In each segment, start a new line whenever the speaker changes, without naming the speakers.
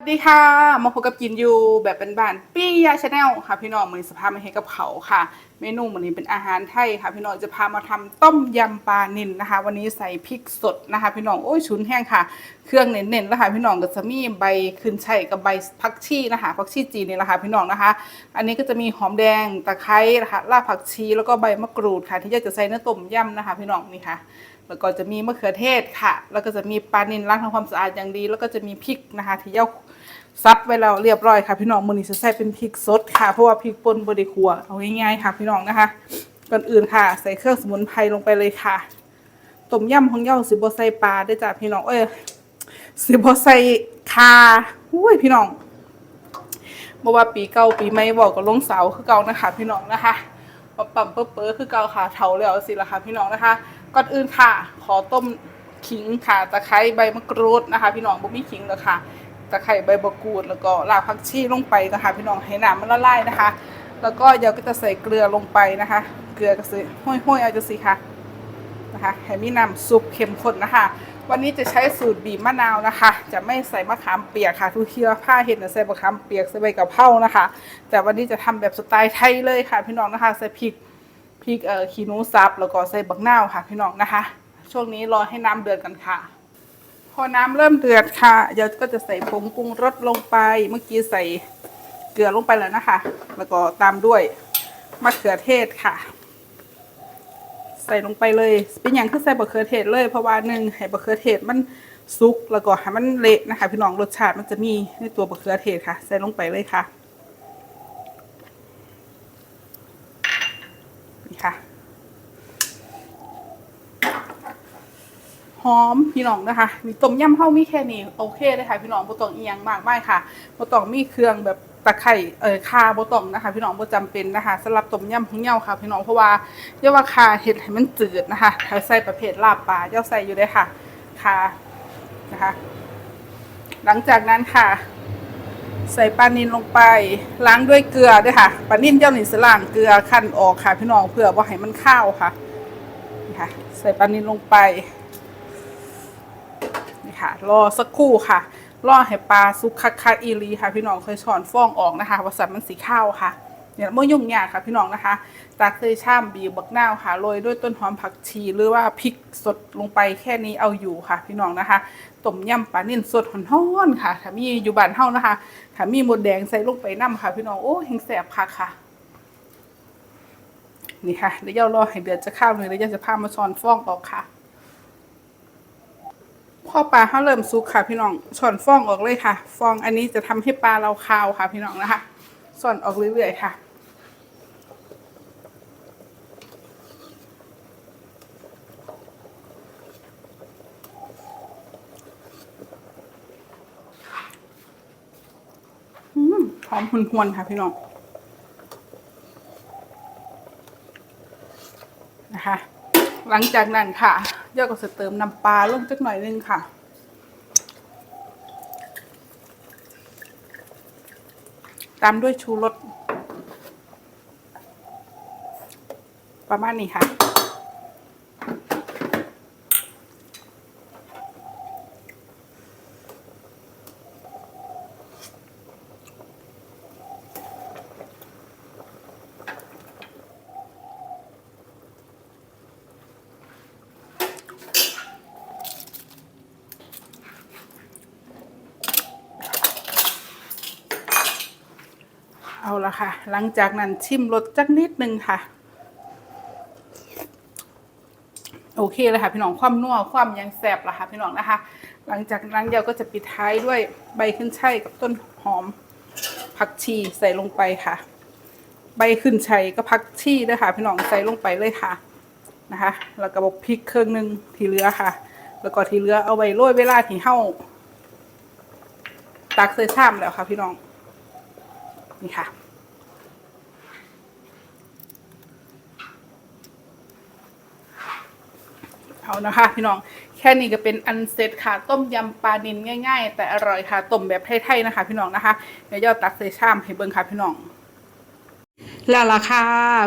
สวัสดีค่ะ มาพบกับกินยูแบบเป็นบ้านปี้ยาชาแนลค่ะ พี่น้องมือสภาพมาให้กับเขาค่ะ เมนูวันนี้เป็นอาหารไทยค่ะ พี่น้องจะพามาทำต้มยำปลานิลนะคะ วันนี้ใส่พริกสดนะคะ พี่น้องโอ้ยชุนแห้งค่ะ เครื่องเน้นๆแล้วค่ะพี่น้องก็จะมีใบขึ้นช่ายกับใบผักชีนะคะผักชีจีนนี่แหละค่ะพี่น้องนะคะ อันนี้ก็จะมีหอมแดงตะไคร้นะคะรากผักชีแล้วก็ใบมะกรูดค่ะ ที่อยากจะใส่เนื้อต้มยำนะคะ พี่น้องนี่ค่ะแล้วก็จะมีมะเขือเทศค่ะ แล้วก็จะมีปลานิลล้างทำความสะอาดอย่างดี แล้วก็จะมีพริกนะคะ ที่เย้า ซับไว้แล้วเรียบร้อยค่ะพี่น้องมือนี้จะใส่เป็นพริกสดค่ะเพราะว่าพริกป่นบไดิขัวเอาง่ายๆค่ะพี่น้องนะคะก่อนอื่นค่ะ ใส่เครื่องสมุนไพรลงไปเลยค่ะต้มยำของเย้าสิบใส่ปลาได้จ้ะพี่น้องเอ้ยสิบใส่คาอุ้ยพี่น้องเมื่อว่าปีเก่าปีใหม่บอกกับลงเสาคือเก่านะคะ พี่น้องนะคะปั๊มปั๊มเป๊ะเป๊ะคือเก่าค่ะเถาแล้วสิละค่ะพี่น้องนะคะ ก่อนอื่นค่ะ ขอต้มขิงค่ะตะไคร้ใบมะกรูดนะคะ พี่น้องบ่มีขิงเลยค่ะ ตะไคร้ใบมะกรูด แล้วก็รากผักชีลงไปนะคะพี่น้องให้น้ำมันละลายนะคะ แล้วก็เดี๋ยวก็จะใส่เกลือลงไปนะคะ เกลือก็ใส่ห้อยๆเอาจะสิค่ะนะคะให้มีน้ำซุปเข้มข้นนะคะ วันนี้จะใช้สูตรบีบมะนาวนะคะ จะไม่ใส่มะขามเปียกค่ะทุกที่ว่าผ้าเห็ดนะใส่มะขามเปียกใส่ใบกะเพรานะคะ แต่วันนี้จะทำแบบสไตล์ไทยเลยค่ะ พี่น้องนะคะใส่พริกพริกเอ่อขี้นูสับแล้วก็ใส่บักนาวค่ะ พี่น้องนะคะ ช่วงนี้รอให้น้ำเดือดกันค่ะ อน้ำเริ่มเดือดค่ะเดี๋ยวก็จะใส่ผงปรุงรสลงไป เมื่อกี้ใส่เกลือลงไปแล้วนะคะ แล้วก็ตามด้วยมะเขือเทศค่ะ ใส่ลงไปเลย เป็นอย่างคือใส่บะเขือเทศเลยเพราะว่าหนึ่งให้บะเขือเทศมันซุกแล้วก็ให้มันเละนะคะ พี่น้องรสชาติมันจะมีในตัวบะเขือเทศค่ะ ใส่ลงไปเลยค่ะนี่ค่ะ ห อมพี่น้องนะคะมีต้มยำเฮามีแค่นี้โอเคเลยค่ะพี่น้องบ่ต้องอีหยังมากมายค่ะบ่ต้องมีเครื่องแบบตะไคร้เอ่อข่าบ่ต้องนะคะ พี่น้องบ่จำเป็นนะคะสำหรับต้มยำของเหย้าค่ะ พี่น้องเพราะว่าอย่าว่าข่าเฮ็ดให้มันจืดนะคะถ้าใส่ประเภทลาบปลาเจ้าใส่อยู่ได้ค่ะข่านะคะ หลังจากนั้นค่ะ ใส่ปลานิลลงไปล้างด้วยเกลือด้วยค่ะปลานิลเจ้านี่สล้างเกลือคั่นออกค่ะ พี่น้องเพื่อว่าให้มันข้าวค่ะนะค่ะ ใส่ปลานิลลงไป ค่ะ รอสักครู่ค่ะ รอให้ปลาซุกคักคักอีหลีค่ะ พี่น้องเคยช้อนฟองออกนะคะว่าสัตว์มันสีข้าวค่ะเนี่ยมื่ยุ่งยากค่ะพี่น้องนะคะตักใส่ช่ามบีบักนาวค่ะโรยด้วยต้นหอมผักชีหรือว่าพริกสดลงไปแค่นี้เอาอยู่ค่ะ พี่น้องนะคะต้มยำปลานิ่นสดห่อนๆค่ะถ้ามีอยู่บ้านเฮานะคะถ้ามีหมดแดงใส่ลงไปน้ำค่ะ พี่น้องโอ้เฮงแสบค่ะค่ะ นี่ค่ะเดี๋ยวรอให้เดือดจะข้าวเลยแล้วจะพามาช้อนฟองออกค่ะ พอปลาเขาเริ่มสุกค่ะ พี่น้องส่อนฟองออกเลยค่ะ ฟองอันนี้จะทำให้ปลาเราคาวค่ะ พี่น้องนะคะส่อนออกเรื่อยๆค่ะหอมหวนๆค่ะพี่น้องนะคะ หลังจากนั้นค่ะเดี๋ยวก็จะเติมน้ำปลาลงจักหน่อยนึงค่ะ ตามด้วยชูรสประมาณนี้ค่ะ เอาละค่ะ หลังจากนั้นชิมรสจักนิดนึงค่ะ โอเคเลยค่ะพี่น้องความนัวความยังแสบละค่ะพี่น้องนะคะ หลังจากนั้นเดี๋ยวก็จะปิดท้ายด้วยใบขึ้นช่ายกับต้นหอม ผักชีใส่ลงไปค่ะ ใบขึ้นชัยก็ผักชีด้วยค่ะพี่น้องใส่ลงไปเลยค่ะนะคะ แล้วก็บอกพริกเครื่องหนึงที่เหลือค่ะ แล้วก็ที่เหลือเอาไว้โรยเวลาที่เห่าตักใส่ชามแล้วค่ะพี่น้อง นี่ค่ะ เอานะคะพี่น้องแค่นี้ก็เป็นอันเสร็จค่ะ ต้มยำปลานินง่าย ๆ แต่อร่อยค่ะต้มแบบไทยๆนะคะ พี่น้องนะคะเดี๋ยวย่อตักใส่ชามให้เบิ่งค่ะพี่น้อง แล้วราคา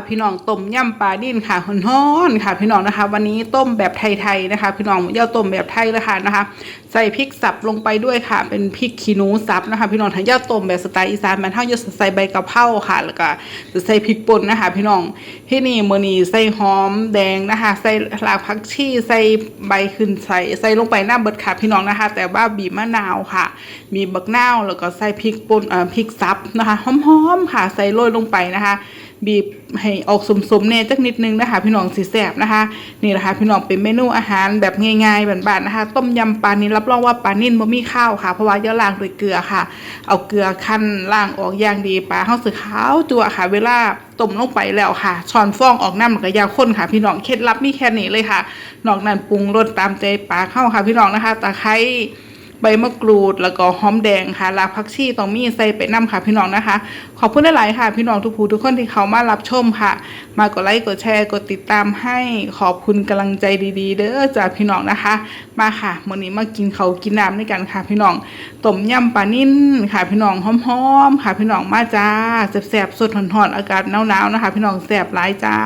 พี่น้องต้มยำปลาดิ้นค่ะฮ้อนๆค่ะ พี่น้องนะคะ วันนี้ต้มแบบไทยๆนะคะ พี่น้องย่าต้มแบบไทยเลยค่ะนะคะ ใส่พริกสับลงไปด้วยค่ะ เป็นพริกขี้หนูสับนะคะ พี่น้องถ้าอย่าต้มแบบสไตล์อีสานมันเท่าจะใส่ใบกะเพราค่ะ แล้วก็จะใส่พริกป่นนะคะ พี่น้องที่นี่มือนี้ใส่หอมแดงนะคะ ใส่รากผักชีใส่ใบขึ้นใส่ใส่ลงไปหน้าเบิดค่ะพี่น้องนะคะ แต่ว่าบีบมะนาวค่ะ มีบักนาวแล้วก็ใส่พริกป่นเอ่อพริกสับนะคะหอมๆค่ะ ใส่โรยลงไปนะคะ บีบให้ออกสมๆเนี่ยจักนิดนึงนะคะ พี่น้องสีแสบนะคะนี่นะคะ พี่น้องเป็นเมนูอาหารแบบง่ายๆบานๆนะคะ ต้มยำปลานิ่นรับรองว่าปลานิ่นบ่มีข้าวค่ะเพราะว่าเยอะล้างด้วยเกลือค่ะ เอาเกลือคั้นล้างออกอย่างดีปลาเฮาสือขาวจั่วค่ะ เวลาต้มลงไปแล้วค่ะช้อนฟองออกน้ำก็อยาข้นค่ะ พี่น้องเคล็ดลับมีแค่นี้เลยค่ะนอกนั้นปรุงรสตามใจปลาเข้าค่ะ พี่น้องนะคะตะไคร้ ใบมะกรูด แล้วก็หอมแดงค่ะรากผักชีต้องมีใส่ไปน้ำค่ะ พี่น้องนะคะ ขอบคุณหลายๆค่ะ พี่น้องทุกผู้ทุกคนที่เขามารับชมค่ะ มากดไลค์กดแชร์กดติดตามให้ขอบคุณกำลังใจดีๆ เด้อจากพี่น้องนะคะ มาค่ะวันนี้มากินเขากินน้ำด้วยกันค่ะ พี่น้องต้มยำปลานิ่นค่ะ พี่น้องหอมๆค่ะ พี่น้องมาจ้าแซ่บๆสดหอนๆอากาศหนาวๆนะคะ พี่น้องแซ่บหลายจ้า